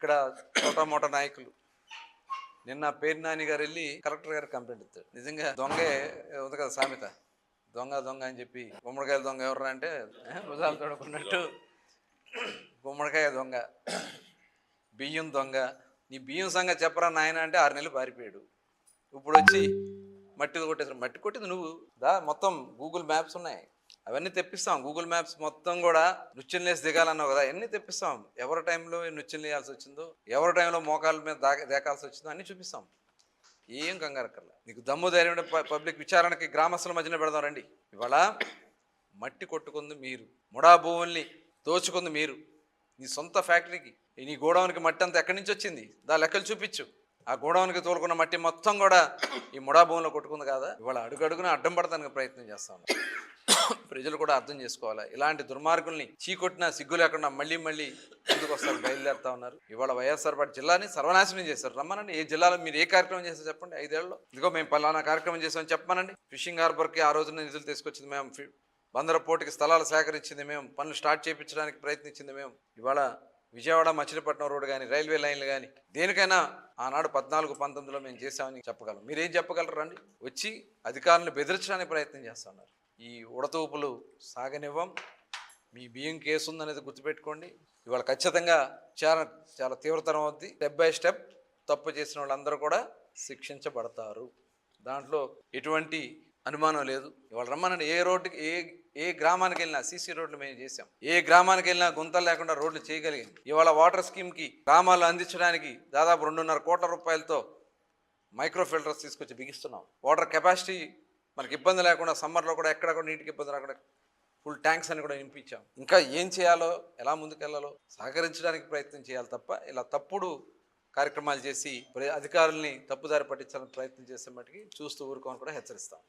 ఇక్కడ చోటా మోటా నాయకులు. నిన్న పేరు నాని గారు వెళ్ళి కలెక్టర్ గారికి కంప్లైంట్ ఇస్తాడు నిజంగా దొంగే ఉంది కదా సామెత. దొంగ దొంగ అని చెప్పి గుమ్మడికాయల దొంగ ఎవరు అంటే భుజాలు తొడుకున్నట్టు గుమ్మడికాయ దొంగ బియ్యం దొంగ. నీ బియ్యం సంగతి చెప్పరా నాయన అంటే ఆరు నెలలు పారిపోయాడు. ఇప్పుడు వచ్చి మట్టి కొట్టేసారు మట్టి కొట్టింది నువ్వు. దా మొత్తం గూగుల్ మ్యాప్స్ ఉన్నాయి. అవన్నీ తెప్పిస్తాం. గూగుల్ మ్యాప్స్ మొత్తం కూడా నృత్యం లేసి దిగాలన్నావు కదా అన్ని తెప్పిస్తాం. ఎవరి టైంలో నృత్యం లేయాల్సి వచ్చిందో ఎవరి టైంలో మోకాల మీద దాకా దేకాల్సి వచ్చిందో అన్నీ చూపిస్తాం. ఏం కంగారక్కర్లా నీకు దమ్ము ధైర్యం పబ్లిక్ విచారణకి గ్రామస్తుల మధ్యన పెడదాం రండి. ఇవాళ మట్టి కొట్టుకుంది మీరు. ముడా భూముల్ని దోచుకుంది మీరు. నీ సొంత ఫ్యాక్టరీకి నీ గోడౌన్కి మట్టి అంతా ఎక్కడి నుంచి వచ్చింది? దా లెక్కలు చూపించు. ఆ గోడౌన్కి తోలుకున్న మట్టి మొత్తం కూడా ఈ ముడా భూమిలో కొట్టుకుంది కదా? ఇవాళ అడుగడుగున అడ్డం పడతానికి ప్రయత్నం చేస్తాను. ప్రజలు కూడా అర్థం చేసుకోవాలి. ఇలాంటి దుర్మార్గుల్ని చీకొట్టినా సిగ్గు లేకుండా మళ్ళీ మళ్ళీ ముందుకు వస్తారు బయలుదేరుతా ఉన్నారు. ఇవాళ వైఎస్ఆర్ పార్టీ జిల్లాని సర్వనాశనం చేశారు. రమ్మనండి. ఏ జిల్లాలో మీరు ఏ కార్యక్రమం చేశారు చెప్పండి. ఐదేళ్ళలో ఇదిగో మేము పలానా కార్యక్రమం చేసామని చెప్పమనండి. ఫిషింగ్ హార్బర్కి ఆ రోజున నిధులు తీసుకొచ్చింది మేము. ఫి- బందర పోర్టుకి స్థలాలు సేకరించింది మేము. పనులు స్టార్ట్ చేయించడానికి ప్రయత్నించింది మేము. ఇవాళ విజయవాడ మచిలీపట్నం రోడ్డు కానీ రైల్వే లైన్లు కానీ దేనికైనా ఆనాడు పద్నాలుగు పంతొమ్మిదిలో మేము చేసామని చెప్పగలం. మీరేం చెప్పగలరు రండి. వచ్చి అధికారులను బెదిరించడానికి ప్రయత్నం చేస్తున్నారు ఈ ఉడతూపులు సాగనివ్వం. మీ బియ్యం కేసు ఉందనేది గుర్తుపెట్టుకోండి. ఇవాళ ఖచ్చితంగా చాలా చాలా తీవ్రతరం అవుద్ది. స్టెప్ బై స్టెప్ తప్పు చేసిన వాళ్ళందరూ కూడా శిక్షించబడతారు. దాంట్లో ఎటువంటి అనుమానం లేదు. ఇవాళ రమ్మనండి. ఏ రోడ్డుకి ఏ ఏ గ్రామానికి వెళ్ళినా సీసీ రోడ్లు మేము చేసాం ఏ గ్రామానికి వెళ్ళినా గుంతలు లేకుండా రోడ్లు చేయగలిగాం. ఇవాళ వాటర్ స్కీమ్కి గ్రామాలు అందించడానికి దాదాపు రెండున్నర కోట్ల రూపాయలతో మైక్రో ఫిల్టర్స్ తీసుకొచ్చి బిగిస్తున్నాం. వాటర్ కెపాసిటీ మనకి ఇబ్బంది లేకుండా సమ్మర్లో కూడా ఎక్కడ కూడా నీటికి ఇబ్బంది రాకుండా ఫుల్ ట్యాంక్స్ అని కూడా నింపించాం. ఇంకా ఏం చేయాలో ఎలా ముందుకెళ్ళాలో సహకరించడానికి ప్రయత్నం చేయాలి తప్ప ఇలా తప్పుడు కార్యక్రమాలు చేసి అధికారుల్ని తప్పుదారి పట్టించాలని ప్రయత్నం చేసే మటుకి చూస్తూ ఊరుకోని కూడా హెచ్చరిస్తాం.